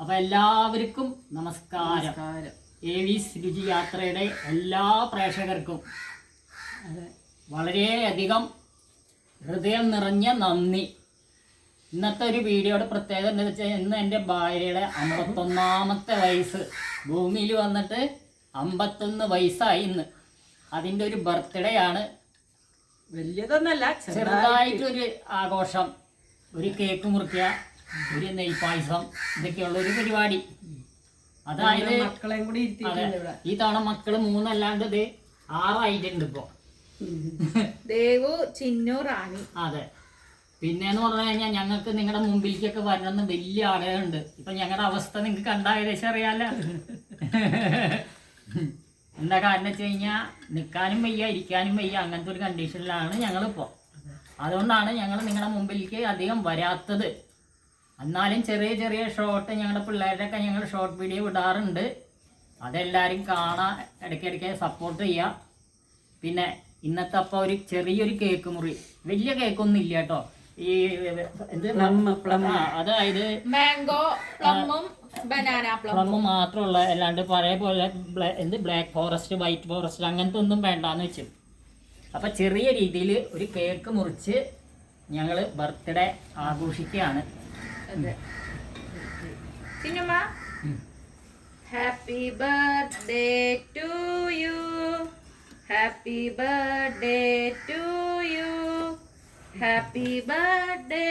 അപ്പൊ എല്ലാവർക്കും നമസ്കാരം. വി രുചി യാത്രയുടെ എല്ലാ പ്രേക്ഷകർക്കും വളരെയധികം ഹൃദയം നിറഞ്ഞ നന്ദി. ഇന്നത്തെ ഒരു വീഡിയോയുടെ പ്രത്യേകത എന്താ വെച്ചാൽ ഇന്ന് എന്റെ ഭാര്യയുടെ അമ്പത്തൊന്നാമത്തെ വയസ്സ്. ഭൂമിയിൽ വന്നിട്ട് അമ്പത്തൊന്ന് വയസ്സായി ഇന്ന്. അതിന്റെ ഒരു ബർത്ത്ഡേ ആണ്. വലിയതൊന്നല്ല ചെറുതായിട്ടൊരു ആഘോഷം. ഒരു കേക്ക് മുറിക്കുക. ഒരു നെയ്പായസം ഇതൊക്കെയുള്ള ഒരു പരിപാടി. അതായത് മക്കളെയും കൂടി ഈ തവണ മക്കൾ മൂന്നല്ലാണ്ട് ഇത് ആറായിട്ടുണ്ട് ഇപ്പോ. ദേവു ചിന്നു റാണി. അതെ. പിന്നെന്ന് പറഞ്ഞു കഴിഞ്ഞാൽ ഞങ്ങൾക്ക് നിങ്ങളുടെ മുമ്പിലേക്കൊക്കെ വരണമെന്ന് വലിയ ആഗ്രഹമുണ്ട്. ഇപ്പൊ ഞങ്ങളുടെ അവസ്ഥ നിങ്ങൾക്ക് കണ്ടാ ഏകദേശം അറിയാലോ. എന്താ കാരണം വെച്ച് കഴിഞ്ഞാൽ നിൽക്കാനും വയ്യ ഇരിക്കാനും വയ്യ അങ്ങനത്തെ ഒരു കണ്ടീഷനിലാണ് ഞങ്ങളിപ്പോൾ അതുകൊണ്ടാണ് ഞങ്ങൾ നിങ്ങളുടെ മുമ്പിലേക്ക് അധികം വരാത്തത്. എന്നാലും ചെറിയ ചെറിയ ഷോർട്ട് ഞങ്ങളുടെ പിള്ളേരുടെയൊക്കെ ഞങ്ങൾ ഷോർട്ട് വീഡിയോ വിടാറുണ്ട്. അതെല്ലാവരും കാണാൻ ഇടയ്ക്കിടയ്ക്ക് സപ്പോർട്ട് ചെയ്യുക പിന്നെ ഇന്നത്തെ അപ്പോൾ ഒരു ചെറിയൊരു കേക്ക് മുറി. വലിയ കേക്കൊന്നും ഇല്ല കേട്ടോ. ഈ എന്ത്. അതായത് മാംഗോ പ്ലമ്മും ബനാന പ്ലം പ്ലം മാത്രമുള്ള അല്ലാണ്ട് പഴയ പോലെ എന്ത്? ബ്ലാക്ക് ഫോറസ്റ്റ് വൈറ്റ് ഫോറസ്റ്റ് അങ്ങനത്തെ ഒന്നും വേണ്ടാന്ന് വെച്ചു. അപ്പം ചെറിയ രീതിയിൽ ഒരു കേക്ക് മുറിച്ച് ഞങ്ങൾ ബർത്ത്ഡേ ആഘോഷിക്കുകയാണ് Chinnumma. Happy birthday to you happy birthday to you happy birthday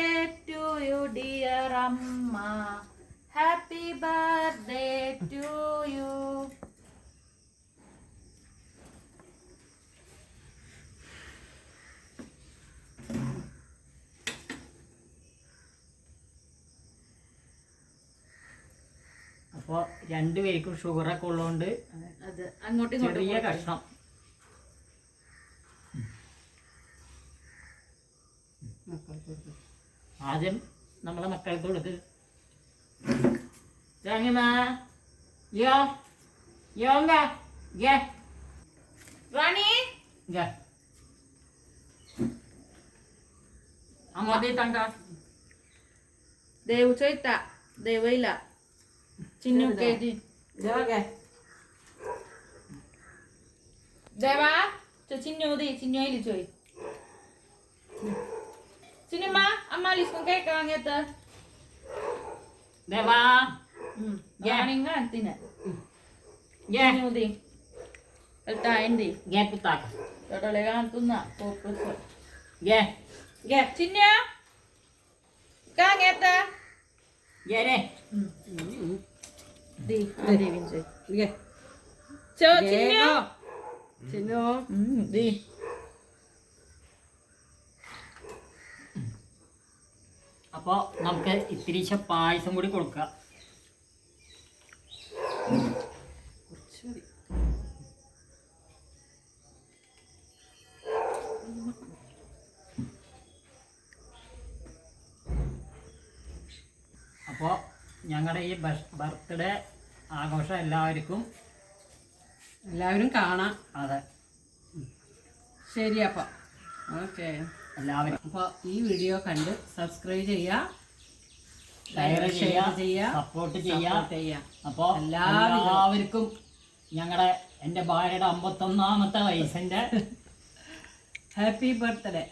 to you dear അമ്മ ഹാപ്പി ബർത്ത്ഡേ ടു യു അപ്പോൾ രണ്ടുപേർക്കും ഷുഗറൊക്കെ ഉള്ളതുകൊണ്ട് അത് അങ്ങോട്ടും ചെറിയ കഷ്ടം കഷ്ണം. ആദ്യം നമ്മളെ മക്കൾക്ക് കൊടുക്ക്. തേങ്ങമാ യോ? യോങ്ക ഗേ. റാണി? ഗേ. അങ്ങോട്ടേ തങ്ക ദേവു ചോയ്ത്ത ദേവയില്ല ചിന്നു കെ ജി ഇതൊക്കെ ദേവാ ചോ ചിന്നു ദേ ചിന്നു അതിൽ ചോയ് ചിന്നുമ്മ അമ്മ ലിസ്കും കേക്ക് വാങ്ങിയത് ദേവാ ഞാനിങ്ങ തിന്നെ ഗേ ചിന്നു ദേ എട്ടായിണ്ടി ഗേ പുത്താക്ക തൊടലെ കാണിക്കുന്ന അപ്പോൾ നമുക്ക് ഇത്തിരിച്ച പായസം കൂടി കൊടുക്കുക കുറച്ച് അപ്പോൾ ഞങ്ങളുടെ ഈ ബർത്ത്ഡേ ആഘോഷം എല്ലാവർക്കും എല്ലാവരും കാണാം. അതെ. ശരി അപ്പം. ഓക്കെ. എല്ലാവരും അപ്പൊ ഈ വീഡിയോ കണ്ട് സബ്സ്ക്രൈബ് ചെയ്യുക ഷെയർ ചെയ്യുക സപ്പോർട്ട് ചെയ്യുക അപ്പോൾ എല്ലാവർക്കും ഞങ്ങളുടെ എന്റെ ഭാര്യയുടെ അമ്പത്തൊന്നാമത്തെ വയസ്സിന്റെ ഹാപ്പി ബർത്ത്ഡേ